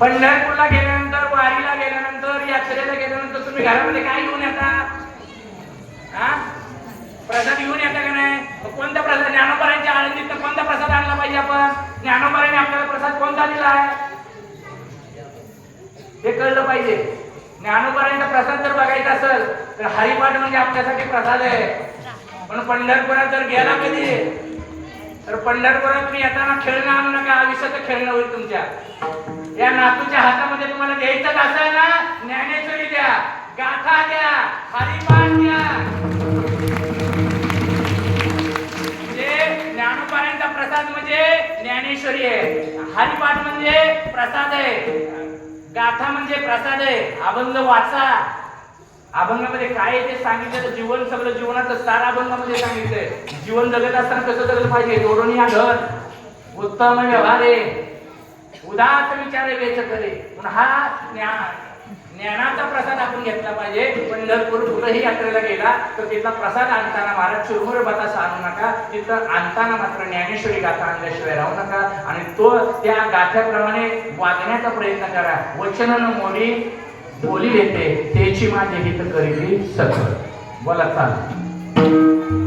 पंढरपूरला गेल्यानंतर वारीला गेल्यानंतर यात्रेला गेल्यानंतर तुम्ही घरामध्ये काय घेऊन येता? हा? प्रसाद घेऊन येता का नाही? कोणत्या कोणता प्रसाद? ज्ञानोपरांच्या आळंदीत कोणता प्रसाद आणला पाहिजे आपण? ज्ञानोबारांनी आपल्याला प्रसाद कोणता दिला आहे? हे कळलं पाहिजे. ज्ञानोबारांचा प्रसाद जर बघायचा असेल तर हरिपाठ म्हणजे आपल्यासाठी प्रसाद आहे. पण पंढरपुरात जर गेला कधी? तर पंढरपुरात मी येताना खेळणं का नका आयुष्याचं खेळणं होईल तुमच्या. या नातूच्या हातामध्ये तुम्हाला द्यायचं असेल ना? ज्ञानेश्वरी द्या गाथा द्या हरिपाठ द्या. म्हणजे प्रसाद म्हणजे ज्ञानेश्वरी आहे. हरिपाठ म्हणजे प्रसाद आहे. गाथा म्हणजे प्रसाद आहे. अभंग वाचा. अभंगामध्ये काय ते सांगितलं? जीवन सगळं जीवनाचं सार अभंगामध्ये सांगितलंय. जीवन जगत असताना कसं जगलं पाहिजे? जोडून या घर. उत्तम व्यवहार आहे. उदात विचारे वेच करे पण हा ज्ञान ज्ञानाचा प्रसाद आपण घेतला पाहिजे. पंढरपूर कुठेही यात्रेला गेला तर तिथला प्रसाद आणताना महाराज चुरमुर बतासा आणू नका. तिथं आणताना मात्र ज्ञानेश्वरी गाथा आणल्याशिवाय राहू नका. आणि तो त्या गाथ्याप्रमाणे वागण्याचा प्रयत्न करा. वचनानं मोडी बोली येते त्याची माझी हित करीली सकळ बोला चाल.